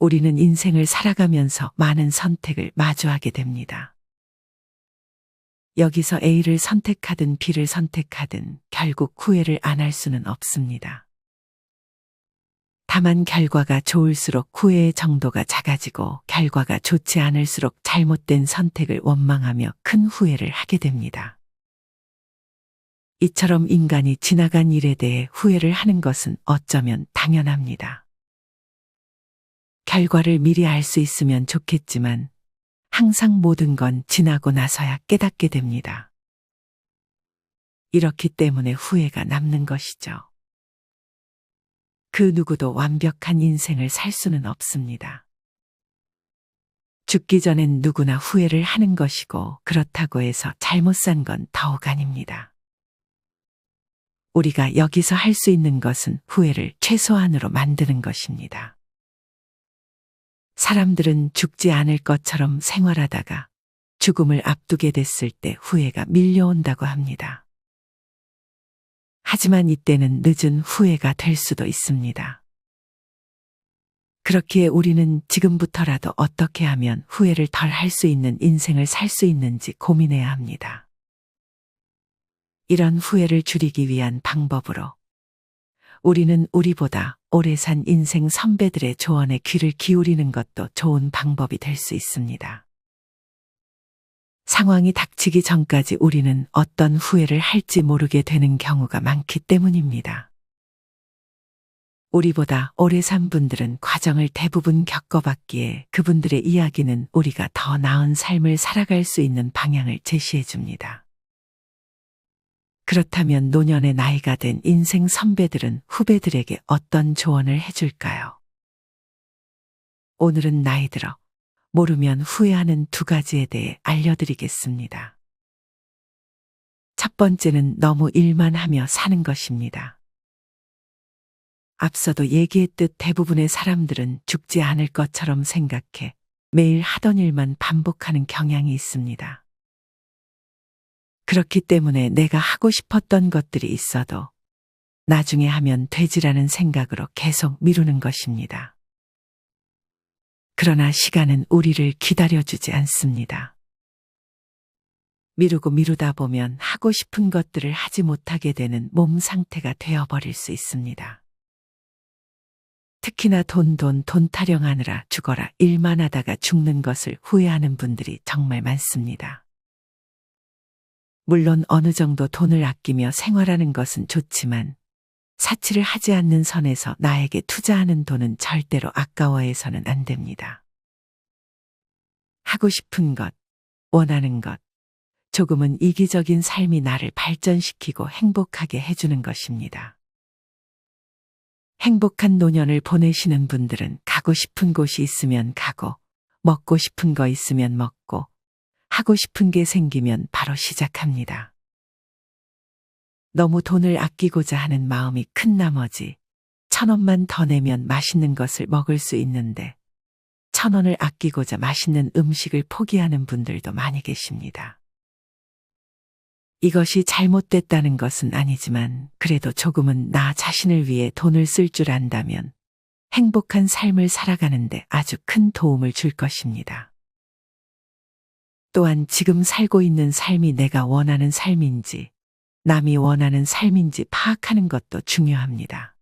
우리는 인생을 살아가면서 많은 선택을 마주하게 됩니다. 여기서 A를 선택하든 B를 선택하든 결국 후회를 안 할 수는 없습니다. 다만 결과가 좋을수록 후회의 정도가 작아지고 결과가 좋지 않을수록 잘못된 선택을 원망하며 큰 후회를 하게 됩니다. 이처럼 인간이 지나간 일에 대해 후회를 하는 것은 어쩌면 당연합니다. 결과를 미리 알 수 있으면 좋겠지만 항상 모든 건 지나고 나서야 깨닫게 됩니다. 이렇기 때문에 후회가 남는 것이죠. 그 누구도 완벽한 인생을 살 수는 없습니다. 죽기 전엔 누구나 후회를 하는 것이고 그렇다고 해서 잘못 산 건 더욱 아닙니다. 우리가 여기서 할 수 있는 것은 후회를 최소한으로 만드는 것입니다. 사람들은 죽지 않을 것처럼 생활하다가 죽음을 앞두게 됐을 때 후회가 밀려온다고 합니다. 하지만 이때는 늦은 후회가 될 수도 있습니다. 그렇기에 우리는 지금부터라도 어떻게 하면 후회를 덜 할 수 있는 인생을 살 수 있는지 고민해야 합니다. 이런 후회를 줄이기 위한 방법으로 우리는 우리보다 오래 산 인생 선배들의 조언에 귀를 기울이는 것도 좋은 방법이 될 수 있습니다. 상황이 닥치기 전까지 우리는 어떤 후회를 할지 모르게 되는 경우가 많기 때문입니다. 우리보다 오래 산 분들은 과정을 대부분 겪어봤기에 그분들의 이야기는 우리가 더 나은 삶을 살아갈 수 있는 방향을 제시해 줍니다. 그렇다면 노년의 나이가 된 인생 선배들은 후배들에게 어떤 조언을 해줄까요? 오늘은 나이 들어 모르면 후회하는 두 가지에 대해 알려드리겠습니다. 첫 번째는 너무 일만 하며 사는 것입니다. 앞서도 얘기했듯 대부분의 사람들은 죽지 않을 것처럼 생각해 매일 하던 일만 반복하는 경향이 있습니다. 그렇기 때문에 내가 하고 싶었던 것들이 있어도 나중에 하면 되지라는 생각으로 계속 미루는 것입니다. 그러나 시간은 우리를 기다려주지 않습니다. 미루고 미루다 보면 하고 싶은 것들을 하지 못하게 되는 몸 상태가 되어버릴 수 있습니다. 특히나 돈, 돈, 돈 타령하느라 죽어라 일만 하다가 죽는 것을 후회하는 분들이 정말 많습니다. 물론 어느 정도 돈을 아끼며 생활하는 것은 좋지만 사치를 하지 않는 선에서 나에게 투자하는 돈은 절대로 아까워해서는 안 됩니다. 하고 싶은 것, 원하는 것, 조금은 이기적인 삶이 나를 발전시키고 행복하게 해주는 것입니다. 행복한 노년을 보내시는 분들은 가고 싶은 곳이 있으면 가고, 먹고 싶은 거 있으면 먹고, 하고 싶은 게 생기면 바로 시작합니다. 너무 돈을 아끼고자 하는 마음이 큰 나머지 천 원만 더 내면 맛있는 것을 먹을 수 있는데 천 원을 아끼고자 맛있는 음식을 포기하는 분들도 많이 계십니다. 이것이 잘못됐다는 것은 아니지만 그래도 조금은 나 자신을 위해 돈을 쓸 줄 안다면 행복한 삶을 살아가는데 아주 큰 도움을 줄 것입니다. 또한 지금 살고 있는 삶이 내가 원하는 삶인지 남이 원하는 삶인지 파악하는 것도 중요합니다.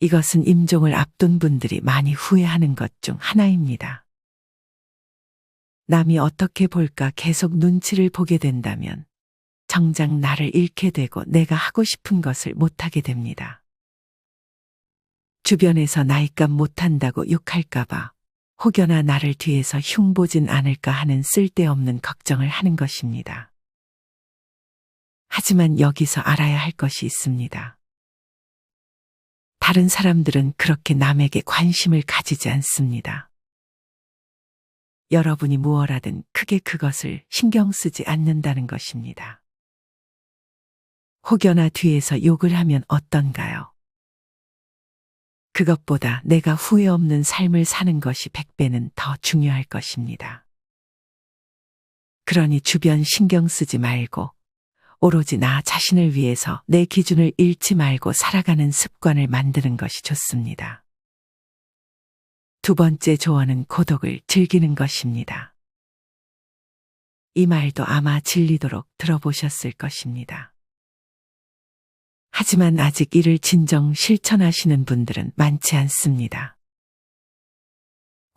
이것은 임종을 앞둔 분들이 많이 후회하는 것 중 하나입니다. 남이 어떻게 볼까 계속 눈치를 보게 된다면 정작 나를 잃게 되고 내가 하고 싶은 것을 못하게 됩니다. 주변에서 나이값 못한다고 욕할까봐 혹여나 나를 뒤에서 흉보진 않을까 하는 쓸데없는 걱정을 하는 것입니다. 하지만 여기서 알아야 할 것이 있습니다. 다른 사람들은 그렇게 남에게 관심을 가지지 않습니다. 여러분이 무엇하든 크게 그것을 신경 쓰지 않는다는 것입니다. 혹여나 뒤에서 욕을 하면 어떤가요? 그것보다 내가 후회 없는 삶을 사는 것이 백배는 더 중요할 것입니다. 그러니 주변 신경 쓰지 말고 오로지 나 자신을 위해서 내 기준을 잃지 말고 살아가는 습관을 만드는 것이 좋습니다. 두 번째 조언은 고독을 즐기는 것입니다. 이 말도 아마 질리도록 들어보셨을 것입니다. 하지만 아직 이를 진정 실천하시는 분들은 많지 않습니다.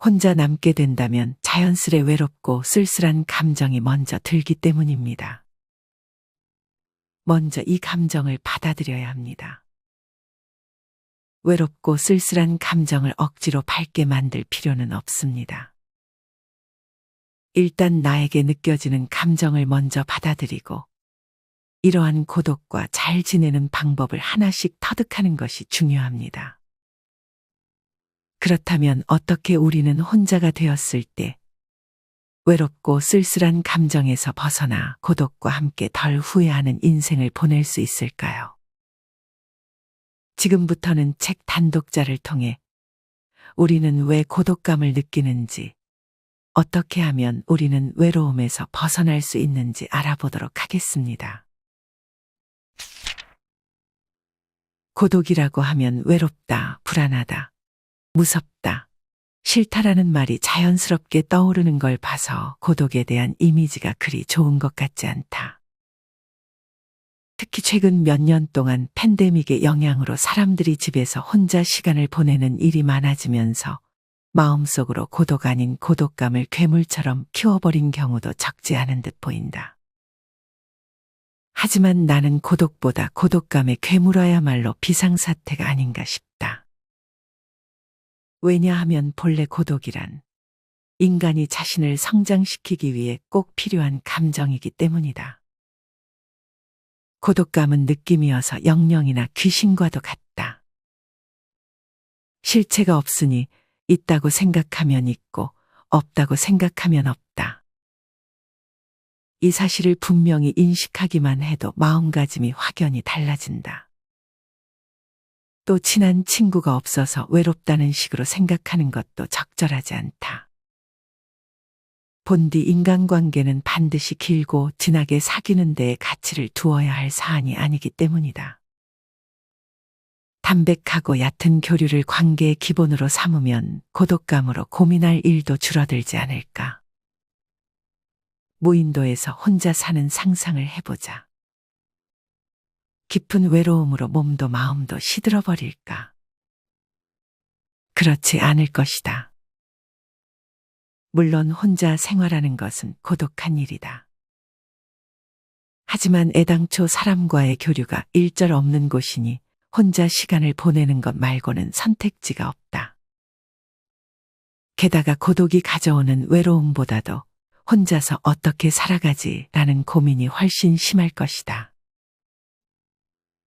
혼자 남게 된다면 자연스레 외롭고 쓸쓸한 감정이 먼저 들기 때문입니다. 먼저 이 감정을 받아들여야 합니다. 외롭고 쓸쓸한 감정을 억지로 밝게 만들 필요는 없습니다. 일단 나에게 느껴지는 감정을 먼저 받아들이고 이러한 고독과 잘 지내는 방법을 하나씩 터득하는 것이 중요합니다. 그렇다면 어떻게 우리는 혼자가 되었을 때 외롭고 쓸쓸한 감정에서 벗어나 고독과 함께 덜 후회하는 인생을 보낼 수 있을까요? 지금부터는 책 단독자를 통해 우리는 왜 고독감을 느끼는지, 어떻게 하면 우리는 외로움에서 벗어날 수 있는지 알아보도록 하겠습니다. 고독이라고 하면 외롭다, 불안하다, 무섭다, 싫다라는 말이 자연스럽게 떠오르는 걸 봐서 고독에 대한 이미지가 그리 좋은 것 같지 않다. 특히 최근 몇 년 동안 팬데믹의 영향으로 사람들이 집에서 혼자 시간을 보내는 일이 많아지면서 마음속으로 고독 아닌 고독감을 괴물처럼 키워버린 경우도 적지 않은 듯 보인다. 하지만 나는 고독보다 고독감에 괴물어야말로 비상사태가 아닌가 싶다. 왜냐하면 본래 고독이란 인간이 자신을 성장시키기 위해 꼭 필요한 감정이기 때문이다. 고독감은 느낌이어서 영령이나 귀신과도 같다. 실체가 없으니 있다고 생각하면 있고 없다고 생각하면 없다. 이 사실을 분명히 인식하기만 해도 마음가짐이 확연히 달라진다. 또 친한 친구가 없어서 외롭다는 식으로 생각하는 것도 적절하지 않다. 본디 인간관계는 반드시 길고 진하게 사귀는 데에 가치를 두어야 할 사안이 아니기 때문이다. 담백하고 얕은 교류를 관계의 기본으로 삼으면 고독감으로 고민할 일도 줄어들지 않을까. 무인도에서 혼자 사는 상상을 해보자. 깊은 외로움으로 몸도 마음도 시들어버릴까. 그렇지 않을 것이다. 물론 혼자 생활하는 것은 고독한 일이다. 하지만 애당초 사람과의 교류가 일절 없는 곳이니 혼자 시간을 보내는 것 말고는 선택지가 없다. 게다가 고독이 가져오는 외로움보다도 혼자서 어떻게 살아가지 라는 고민이 훨씬 심할 것이다.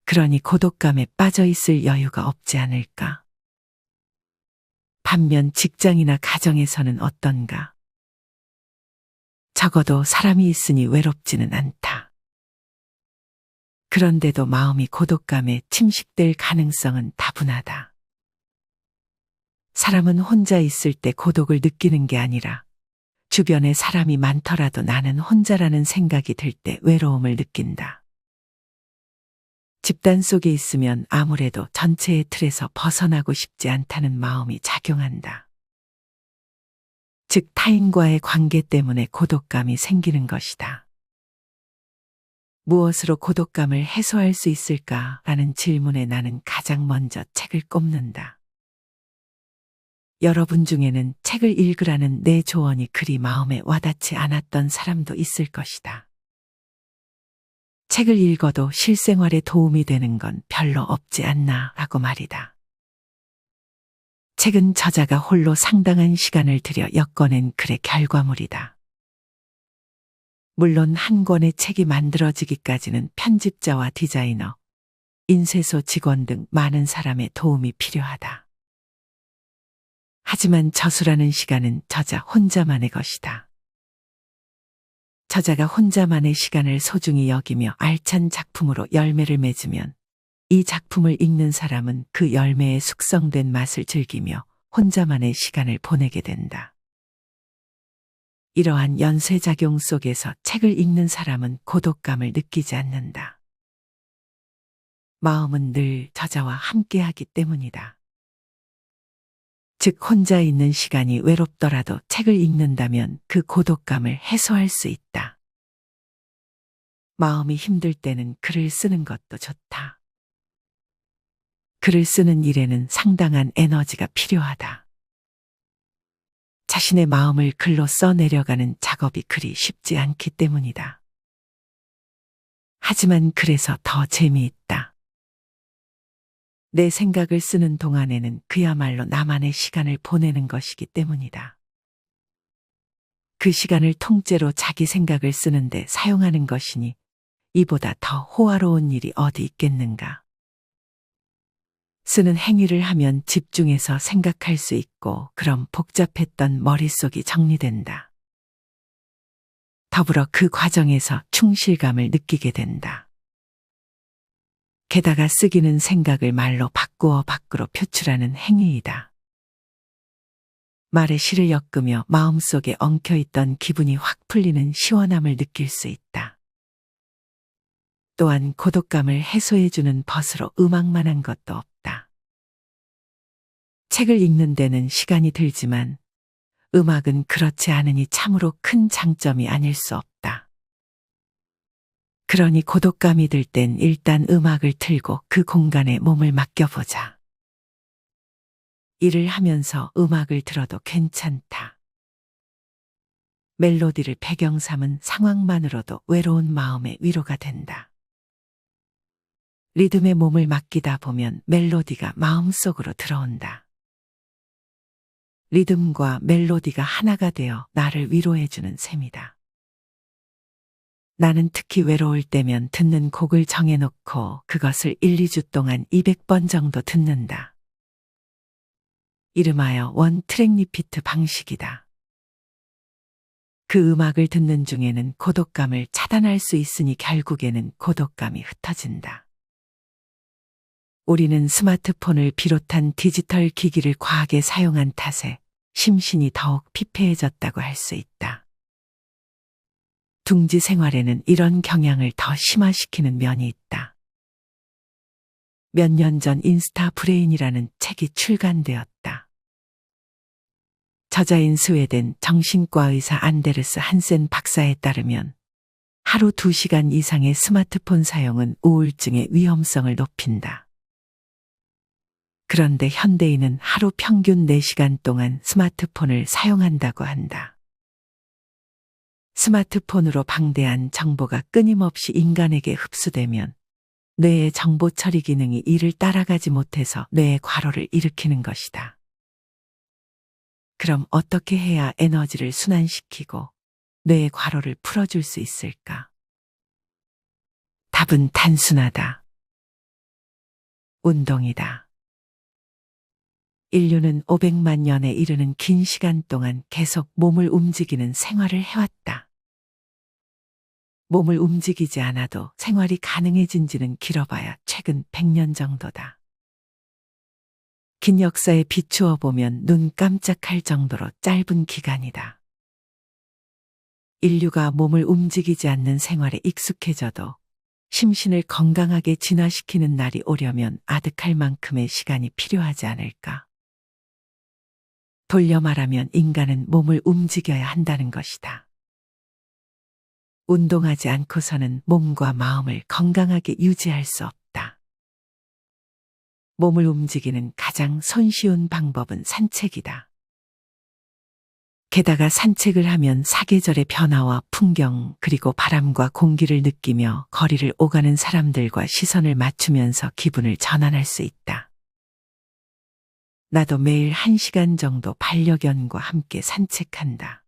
그러니 고독감에 빠져 있을 여유가 없지 않을까. 반면 직장이나 가정에서는 어떤가? 적어도 사람이 있으니 외롭지는 않다. 그런데도 마음이 고독감에 침식될 가능성은 다분하다. 사람은 혼자 있을 때 고독을 느끼는 게 아니라 주변에 사람이 많더라도 나는 혼자라는 생각이 들 때 외로움을 느낀다. 집단 속에 있으면 아무래도 전체의 틀에서 벗어나고 싶지 않다는 마음이 작용한다. 즉, 타인과의 관계 때문에 고독감이 생기는 것이다. 무엇으로 고독감을 해소할 수 있을까? 라는 질문에 나는 가장 먼저 책을 꼽는다. 여러분 중에는 책을 읽으라는 내 조언이 그리 마음에 와닿지 않았던 사람도 있을 것이다. 책을 읽어도 실생활에 도움이 되는 건 별로 없지 않나 라고 말이다. 책은 저자가 홀로 상당한 시간을 들여 엮어낸 글의 결과물이다. 물론 한 권의 책이 만들어지기까지는 편집자와 디자이너, 인쇄소 직원 등 많은 사람의 도움이 필요하다. 하지만 저수라는 시간은 저자 혼자만의 것이다. 저자가 혼자만의 시간을 소중히 여기며 알찬 작품으로 열매를 맺으면 이 작품을 읽는 사람은 그 열매의 숙성된 맛을 즐기며 혼자만의 시간을 보내게 된다. 이러한 연쇄작용 속에서 책을 읽는 사람은 고독감을 느끼지 않는다. 마음은 늘 저자와 함께하기 때문이다. 즉 혼자 있는 시간이 외롭더라도 책을 읽는다면 그 고독감을 해소할 수 있다. 마음이 힘들 때는 글을 쓰는 것도 좋다. 글을 쓰는 일에는 상당한 에너지가 필요하다. 자신의 마음을 글로 써내려가는 작업이 그리 쉽지 않기 때문이다. 하지만 그래서 더 재미있다. 내 생각을 쓰는 동안에는 그야말로 나만의 시간을 보내는 것이기 때문이다. 그 시간을 통째로 자기 생각을 쓰는데 사용하는 것이니 이보다 더 호화로운 일이 어디 있겠는가. 쓰는 행위를 하면 집중해서 생각할 수 있고 그럼 복잡했던 머릿속이 정리된다. 더불어 그 과정에서 충실감을 느끼게 된다. 게다가 쓰기는 생각을 말로 바꾸어 밖으로 표출하는 행위이다. 말에 실을 엮으며 마음속에 엉켜있던 기분이 확 풀리는 시원함을 느낄 수 있다. 또한 고독감을 해소해주는 벗으로 음악만 한 것도 없다. 책을 읽는 데는 시간이 들지만 음악은 그렇지 않으니 참으로 큰 장점이 아닐 수 없다. 그러니 고독감이 들 땐 일단 음악을 틀고 그 공간에 몸을 맡겨보자. 일을 하면서 음악을 들어도 괜찮다. 멜로디를 배경 삼은 상황만으로도 외로운 마음의 위로가 된다. 리듬에 몸을 맡기다 보면 멜로디가 마음속으로 들어온다. 리듬과 멜로디가 하나가 되어 나를 위로해주는 셈이다. 나는 특히 외로울 때면 듣는 곡을 정해놓고 그것을 1, 2주 동안 200번 정도 듣는다. 이름하여 원 트랙 리피트 방식이다. 그 음악을 듣는 중에는 고독감을 차단할 수 있으니 결국에는 고독감이 흩어진다. 우리는 스마트폰을 비롯한 디지털 기기를 과하게 사용한 탓에 심신이 더욱 피폐해졌다고 할 수 있다. 둥지 생활에는 이런 경향을 더 심화시키는 면이 있다. 몇 년 전 인스타 브레인이라는 책이 출간되었다. 저자인 스웨덴 정신과 의사 안데르스 한센 박사에 따르면 하루 2시간 이상의 스마트폰 사용은 우울증의 위험성을 높인다. 그런데 현대인은 하루 평균 4시간 동안 스마트폰을 사용한다고 한다. 스마트폰으로 방대한 정보가 끊임없이 인간에게 흡수되면 뇌의 정보 처리 기능이 이를 따라가지 못해서 뇌의 과로를 일으키는 것이다. 그럼 어떻게 해야 에너지를 순환시키고 뇌의 과로를 풀어줄 수 있을까? 답은 단순하다. 운동이다. 인류는 500만 년에 이르는 긴 시간 동안 계속 몸을 움직이는 생활을 해왔다. 몸을 움직이지 않아도 생활이 가능해진 지는 길어봐야 최근 100년 정도다. 긴 역사에 비추어 보면 눈 깜짝할 정도로 짧은 기간이다. 인류가 몸을 움직이지 않는 생활에 익숙해져도 심신을 건강하게 진화시키는 날이 오려면 아득할 만큼의 시간이 필요하지 않을까. 돌려 말하면 인간은 몸을 움직여야 한다는 것이다. 운동하지 않고서는 몸과 마음을 건강하게 유지할 수 없다. 몸을 움직이는 가장 손쉬운 방법은 산책이다. 게다가 산책을 하면 사계절의 변화와 풍경 그리고 바람과 공기를 느끼며 거리를 오가는 사람들과 시선을 맞추면서 기분을 전환할 수 있다. 나도 매일 한 시간 정도 반려견과 함께 산책한다.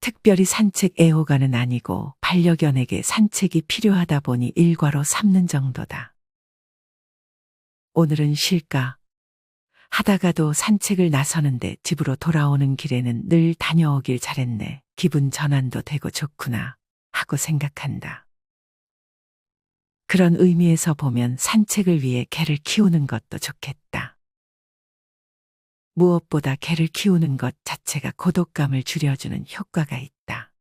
특별히 산책 애호가는 아니고 반려견에게 산책이 필요하다 보니 일과로 삼는 정도다. 오늘은 쉴까? 하다가도 산책을 나서는데 집으로 돌아오는 길에는 늘 다녀오길 잘했네. 기분 전환도 되고 좋구나. 하고 생각한다. 그런 의미에서 보면 산책을 위해 개를 키우는 것도 좋겠다. 무엇보다 개를 키우는 것 자체가 고독감을 줄여주는 효과가 있다.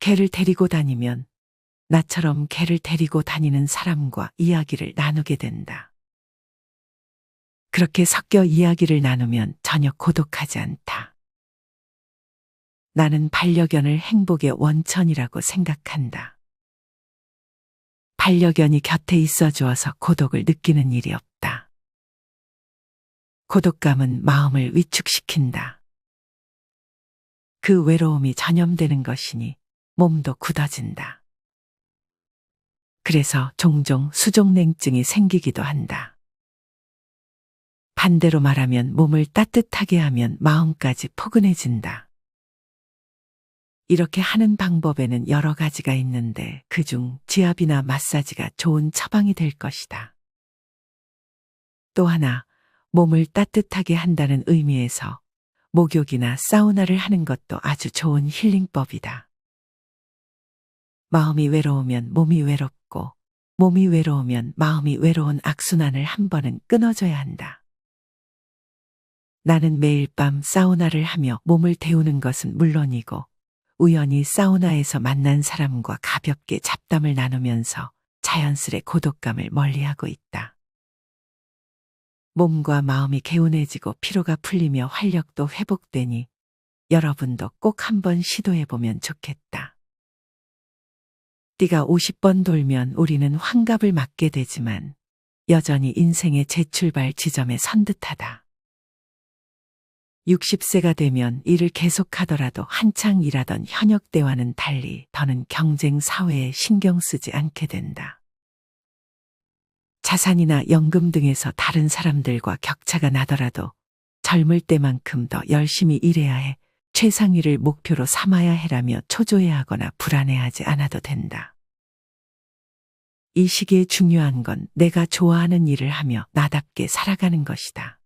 개를 데리고 다니면 나처럼 개를 데리고 다니는 사람과 이야기를 나누게 된다. 그렇게 섞여 이야기를 나누면 전혀 고독하지 않다. 나는 반려견을 행복의 원천이라고 생각한다. 반려견이 곁에 있어 주어서 고독을 느끼는 일이 없다. 고독감은 마음을 위축시킨다. 그 외로움이 전염되는 것이니 몸도 굳어진다. 그래서 종종 수족냉증이 생기기도 한다. 반대로 말하면 몸을 따뜻하게 하면 마음까지 포근해진다. 이렇게 하는 방법에는 여러 가지가 있는데 그중 지압이나 마사지가 좋은 처방이 될 것이다. 또 하나, 몸을 따뜻하게 한다는 의미에서 목욕이나 사우나를 하는 것도 아주 좋은 힐링법이다. 마음이 외로우면 몸이 외롭고 몸이 외로우면 마음이 외로운 악순환을 한 번은 끊어줘야 한다. 나는 매일 밤 사우나를 하며 몸을 데우는 것은 물론이고 우연히 사우나에서 만난 사람과 가볍게 잡담을 나누면서 자연스레 고독감을 멀리하고 있다. 몸과 마음이 개운해지고 피로가 풀리며 활력도 회복되니 여러분도 꼭 한번 시도해보면 좋겠다. 띠가 50번 돌면 우리는 환갑을 맞게 되지만 여전히 인생의 재출발 지점에 선 듯하다. 60세가 되면 일을 계속하더라도 한창 일하던 현역 때와는 달리 더는 경쟁 사회에 신경 쓰지 않게 된다. 자산이나 연금 등에서 다른 사람들과 격차가 나더라도 젊을 때만큼 더 열심히 일해야 해 최상위를 목표로 삼아야 해라며 초조해하거나 불안해하지 않아도 된다. 이 시기에 중요한 건 내가 좋아하는 일을 하며 나답게 살아가는 것이다.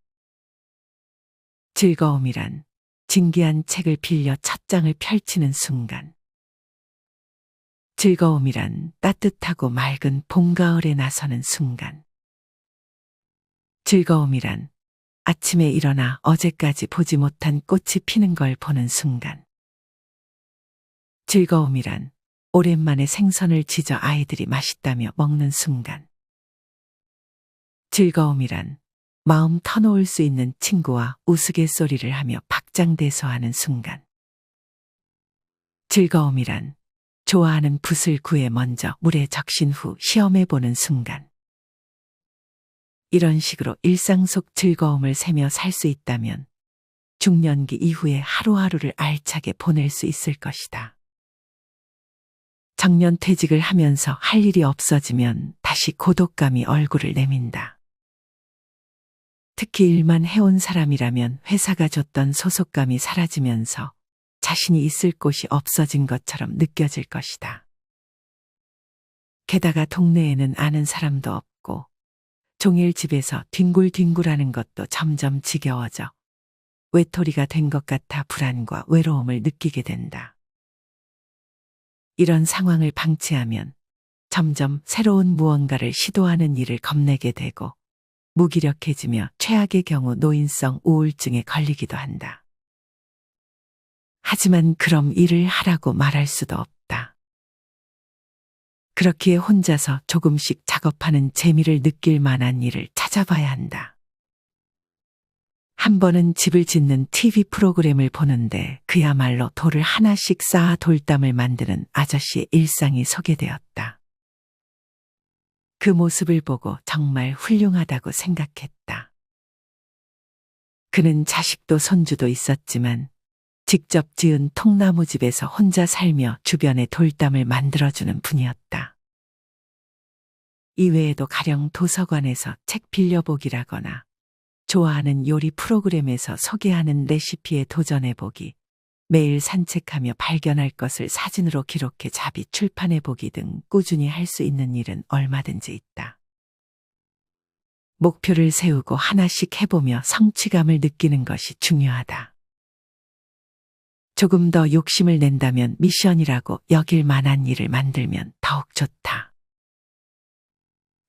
즐거움이란 진기한 책을 빌려 첫 장을 펼치는 순간. 즐거움이란 따뜻하고 맑은 봄, 가을에 나서는 순간. 즐거움이란 아침에 일어나 어제까지 보지 못한 꽃이 피는 걸 보는 순간. 즐거움이란 오랜만에 생선을 지져 아이들이 맛있다며 먹는 순간. 즐거움이란 마음 터놓을 수 있는 친구와 우스갯소리를 하며 박장대소하는 순간. 즐거움이란 좋아하는 붓을 구해 먼저 물에 적신 후 시험해 보는 순간. 이런 식으로 일상 속 즐거움을 세며 살 수 있다면 중년기 이후에 하루하루를 알차게 보낼 수 있을 것이다. 정년 퇴직을 하면서 할 일이 없어지면 다시 고독감이 얼굴을 내민다. 특히 일만 해온 사람이라면 회사가 줬던 소속감이 사라지면서 자신이 있을 곳이 없어진 것처럼 느껴질 것이다. 게다가 동네에는 아는 사람도 없고 종일 집에서 뒹굴뒹굴하는 것도 점점 지겨워져 외톨이가 된 것 같아 불안과 외로움을 느끼게 된다. 이런 상황을 방치하면 점점 새로운 무언가를 시도하는 일을 겁내게 되고 무기력해지며 최악의 경우 노인성 우울증에 걸리기도 한다. 하지만 그럼 일을 하라고 말할 수도 없다. 그렇기에 혼자서 조금씩 작업하는 재미를 느낄 만한 일을 찾아봐야 한다. 한 번은 집을 짓는 TV 프로그램을 보는데 그야말로 돌을 하나씩 쌓아 돌담을 만드는 아저씨의 일상이 소개되었다. 그 모습을 보고 정말 훌륭하다고 생각했다. 그는 자식도 손주도 있었지만 직접 지은 통나무 집에서 혼자 살며 주변에 돌담을 만들어주는 분이었다. 이외에도 가령 도서관에서 책 빌려보기라거나 좋아하는 요리 프로그램에서 소개하는 레시피에 도전해보기, 매일 산책하며 발견할 것을 사진으로 기록해 자비 출판해보기 등 꾸준히 할 수 있는 일은 얼마든지 있다. 목표를 세우고 하나씩 해보며 성취감을 느끼는 것이 중요하다. 조금 더 욕심을 낸다면 미션이라고 여길 만한 일을 만들면 더욱 좋다.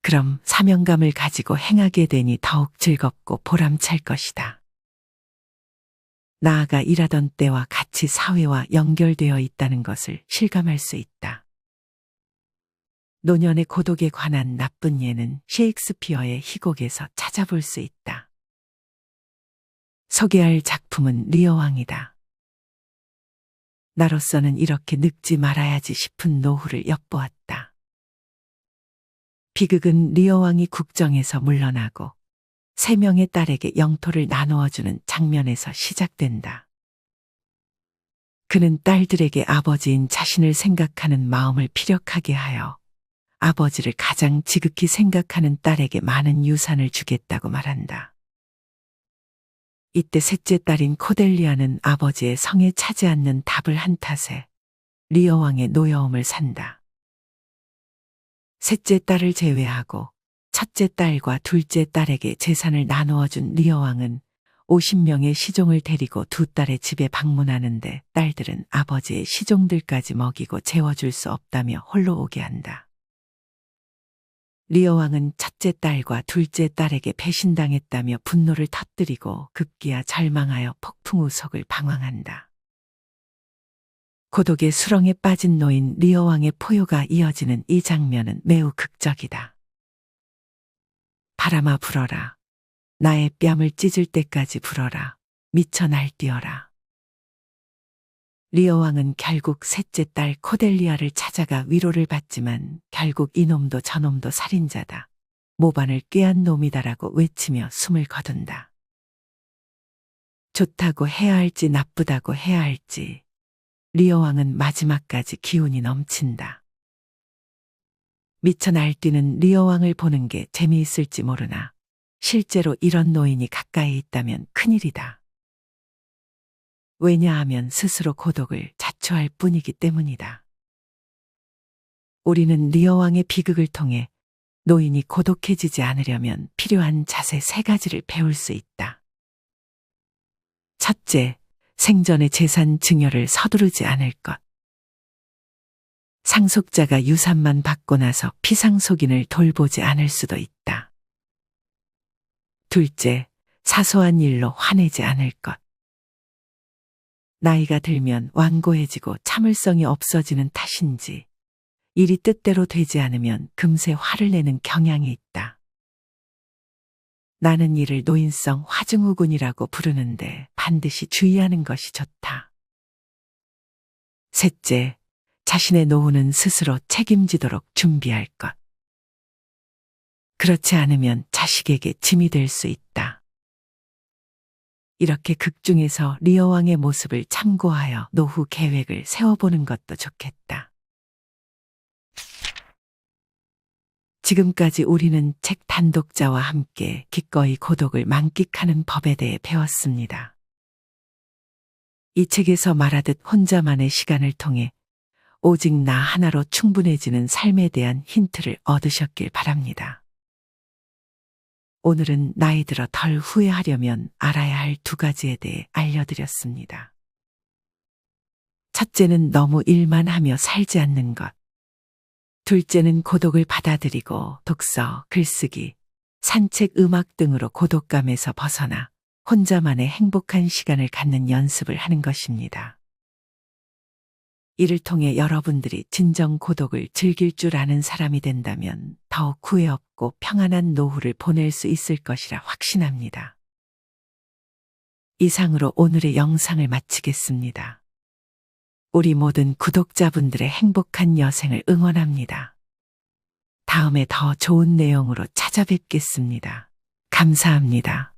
그럼 사명감을 가지고 행하게 되니 더욱 즐겁고 보람찰 것이다. 나아가 일하던 때와 같이 사회와 연결되어 있다는 것을 실감할 수 있다. 노년의 고독에 관한 나쁜 예는 셰익스피어의 희곡에서 찾아볼 수 있다. 소개할 작품은 리어왕이다. 나로서는 이렇게 늙지 말아야지 싶은 노후를 엿보았다. 비극은 리어 왕이 국정에서 물러나고 세 명의 딸에게 영토를 나누어주는 장면에서 시작된다. 그는 딸들에게 아버지인 자신을 생각하는 마음을 피력하게 하여 아버지를 가장 지극히 생각하는 딸에게 많은 유산을 주겠다고 말한다. 이때 셋째 딸인 코델리아는 아버지의 성에 차지 않는 답을 한 탓에 리어 왕의 노여움을 산다. 셋째 딸을 제외하고 첫째 딸과 둘째 딸에게 재산을 나누어 준 리어 왕은 50명의 시종을 데리고 두 딸의 집에 방문하는데 딸들은 아버지의 시종들까지 먹이고 재워줄 수 없다며 홀로 오게 한다. 리어 왕은 첫째 딸과 둘째 딸에게 배신당했다며 분노를 터뜨리고 급기야 절망하여 폭풍우속을 방황한다. 고독의 수렁에 빠진 노인 리어 왕의 포효가 이어지는 이 장면은 매우 극적이다. 바람아 불어라. 나의 뺨을 찢을 때까지 불어라. 미쳐 날뛰어라. 리어 왕은 결국 셋째 딸 코델리아를 찾아가 위로를 받지만 결국 이놈도 저놈도 살인자다. 모반을 꾀한 놈이다라고 외치며 숨을 거둔다. 좋다고 해야 할지 나쁘다고 해야 할지 리어 왕은 마지막까지 기운이 넘친다. 미쳐 날뛰는 리어 왕을 보는 게 재미있을지 모르나 실제로 이런 노인이 가까이 있다면 큰일이다. 왜냐하면 스스로 고독을 자초할 뿐이기 때문이다. 우리는 리어 왕의 비극을 통해 노인이 고독해지지 않으려면 필요한 자세 세 가지를 배울 수 있다. 첫째, 생전의 재산 증여를 서두르지 않을 것. 상속자가 유산만 받고 나서 피상속인을 돌보지 않을 수도 있다. 둘째, 사소한 일로 화내지 않을 것. 나이가 들면 완고해지고 참을성이 없어지는 탓인지 일이 뜻대로 되지 않으면 금세 화를 내는 경향이 있다. 나는 이를 노인성 화증후군이라고 부르는데 반드시 주의하는 것이 좋다. 셋째, 자신의 노후는 스스로 책임지도록 준비할 것. 그렇지 않으면 자식에게 짐이 될 수 있다. 이렇게 극 중에서 리어왕의 모습을 참고하여 노후 계획을 세워보는 것도 좋겠다. 지금까지 우리는 책 단독자와 함께 기꺼이 고독을 만끽하는 법에 대해 배웠습니다. 이 책에서 말하듯 혼자만의 시간을 통해 오직 나 하나로 충분해지는 삶에 대한 힌트를 얻으셨길 바랍니다. 오늘은 나이 들어 덜 후회하려면 알아야 할 두 가지에 대해 알려드렸습니다. 첫째는 너무 일만 하며 살지 않는 것. 둘째는 고독을 받아들이고 독서, 글쓰기, 산책, 음악 등으로 고독감에서 벗어나 혼자만의 행복한 시간을 갖는 연습을 하는 것입니다. 이를 통해 여러분들이 진정 고독을 즐길 줄 아는 사람이 된다면 더욱 후회 없고 평안한 노후를 보낼 수 있을 것이라 확신합니다. 이상으로 오늘의 영상을 마치겠습니다. 우리 모든 구독자분들의 행복한 여생을 응원합니다. 다음에 더 좋은 내용으로 찾아뵙겠습니다. 감사합니다.